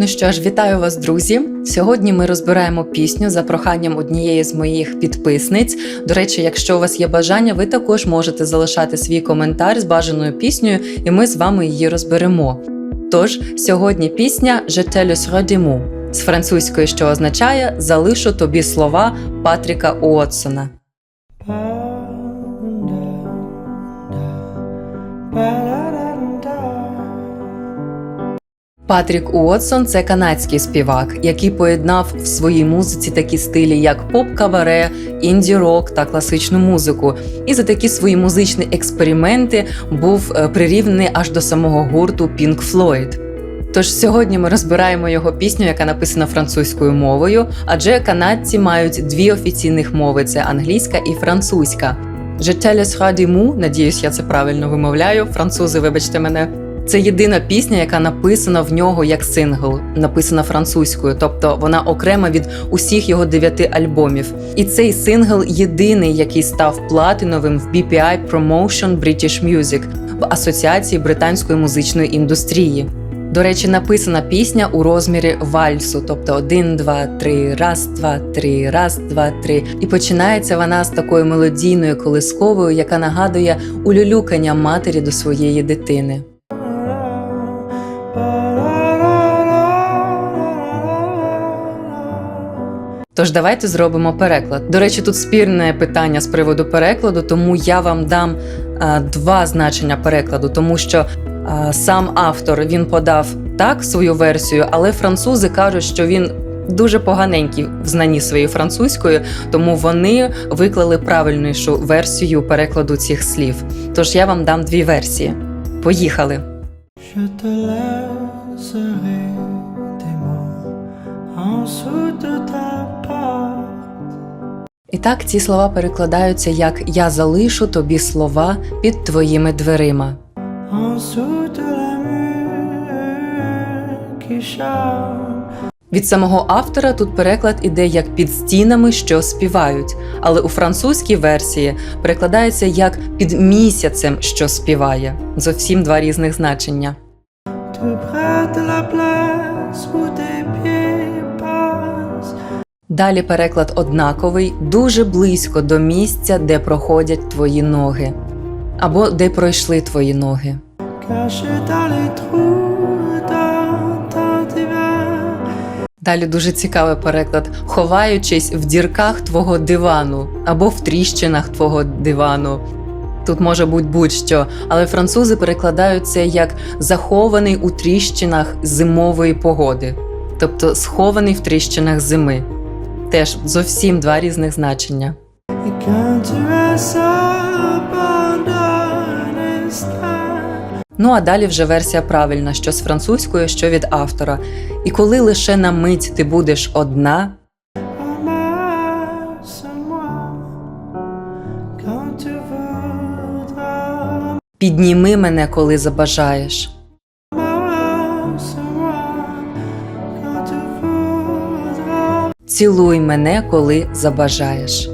Ну що ж, вітаю вас, друзі! Сьогодні ми розбираємо пісню за проханням однієї з моїх підписниць. До речі, якщо у вас є бажання, ви також можете залишати свій коментар з бажаною піснею, і ми з вами її розберемо. Тож сьогодні пісня «Je te le serai demain» з французької, що означає Залишу тобі слова Патріка Уотсона. Патрік Уотсон це канадський співак, який поєднав в своїй музиці такі стилі, як поп-каваре, інді-рок та класичну музику. І за такі свої музичні експерименти був е, прирівнений аж до самого гурту Pink Floyd. Тож сьогодні ми розбираємо його пісню, яка написана французькою мовою, адже канадці мають дві офіційних мови: це англійська і французька. Je te надіюсь, я це правильно вимовляю. Французи, вибачте мене. Це єдина пісня, яка написана в нього як сингл, написана французькою, тобто вона окрема від усіх його дев'яти альбомів. І цей сингл єдиний, який став платиновим в BPI Promotion British Music в Асоціації британської музичної індустрії. До речі, написана пісня у розмірі вальсу, тобто один, два, три, раз, два, три, раз, два, три. І починається вона з такою мелодійною колисковою, яка нагадує улюлюкання матері до своєї дитини. Тож давайте зробимо переклад. До речі, тут спірне питання з приводу перекладу, тому я вам дам а, два значення перекладу, тому що а, сам автор він подав так свою версію, але французи кажуть, що він дуже поганенький в знанні своєї французької, тому вони виклали правильнішу версію перекладу цих слів. Тож я вам дам дві версії. Поїхали! Je te laisserai des mots en dessous de ta. І так ці слова перекладаються як Я залишу тобі слова під твоїми дверима. Від самого автора тут переклад іде як під стінами, що співають, але у французькій версії перекладається як під місяцем, що співає. Зовсім два різних значення. Далі переклад однаковий, дуже близько до місця, де проходять твої ноги, або де пройшли твої ноги. Далі дуже цікавий переклад, ховаючись в дірках твого дивану або в тріщинах твого дивану. Тут може бути будь-що, але французи перекладають це як захований у тріщинах зимової погоди, тобто схований в тріщинах зими. Теж зовсім два різних значення. Ну а далі вже версія правильна, що з французькою, що від автора. І коли лише на мить ти будеш одна, підніми мене, коли забажаєш. Цілуй мене, коли забажаєш.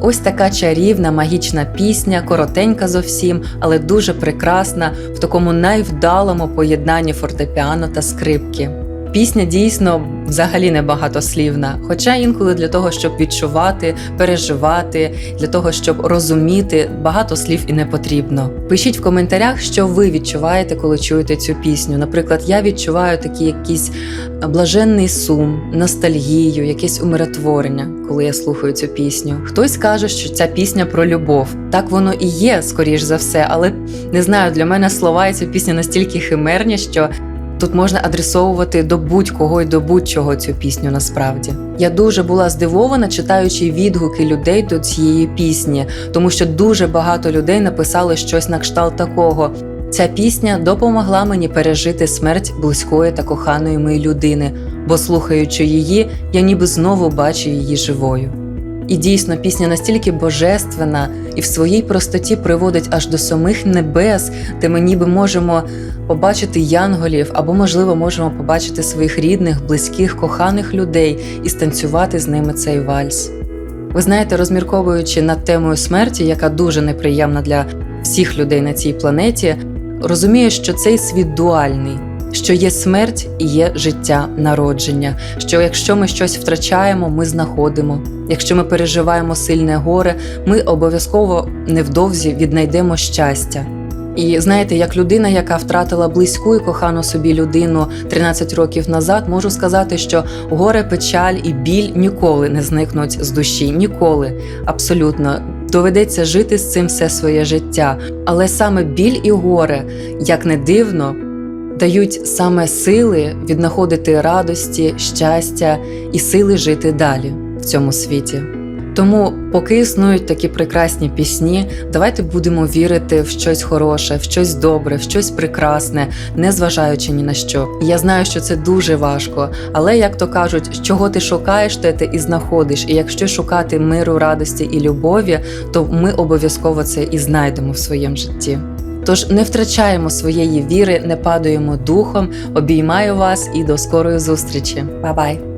Ось така чарівна магічна пісня, коротенька зовсім, але дуже прекрасна в такому найвдалому поєднанні фортепіано та скрипки. Пісня дійсно взагалі не багатослівна, хоча інколи для того, щоб відчувати, переживати, для того, щоб розуміти, багато слів і не потрібно. Пишіть в коментарях, що ви відчуваєте, коли чуєте цю пісню. Наприклад, я відчуваю такий якийсь блаженний сум, ностальгію, якесь умиротворення, коли я слухаю цю пісню. Хтось каже, що ця пісня про любов. Так воно і є, скоріш за все, але не знаю, для мене слова і ця пісня настільки химерні, що. Тут можна адресовувати до будь-кого і до будь-чого цю пісню насправді. Я дуже була здивована, читаючи відгуки людей до цієї пісні, тому що дуже багато людей написали щось на кшталт такого. Ця пісня допомогла мені пережити смерть близької та коханої моєї людини, бо слухаючи її, я ніби знову бачу її живою. І дійсно, пісня настільки божественна і в своїй простоті приводить аж до самих небес, де ми ніби можемо побачити янголів, або, можливо, можемо побачити своїх рідних, близьких, коханих людей і станцювати з ними цей вальс. Ви знаєте, розмірковуючи над темою смерті, яка дуже неприємна для всіх людей на цій планеті, розумію, що цей світ дуальний. що є смерть і є життя народження. Що якщо ми щось втрачаємо, ми знаходимо. Якщо ми переживаємо сильне горе, ми обов'язково невдовзі віднайдемо щастя. І знаєте, як людина, яка втратила близьку і кохану собі людину 13 років назад, можу сказати, що горе, печаль і біль ніколи не зникнуть з душі. Ніколи, абсолютно. Доведеться жити з цим все своє життя. Але саме біль і горе, як не дивно, дають саме сили віднаходити радості, щастя і сили жити далі в цьому світі. Тому, поки існують такі прекрасні пісні, давайте будемо вірити в щось хороше, в щось добре, в щось прекрасне, не зважаючи ні на що. Я знаю, що це дуже важко, але як то кажуть, чого ти шукаєш, те ти і знаходиш. І якщо шукати миру, радості і любові, то ми обов'язково це і знайдемо в своєму житті. Тож не втрачаємо своєї віри, не падаємо духом. Обіймаю вас і до скорої зустрічі. Па-бай!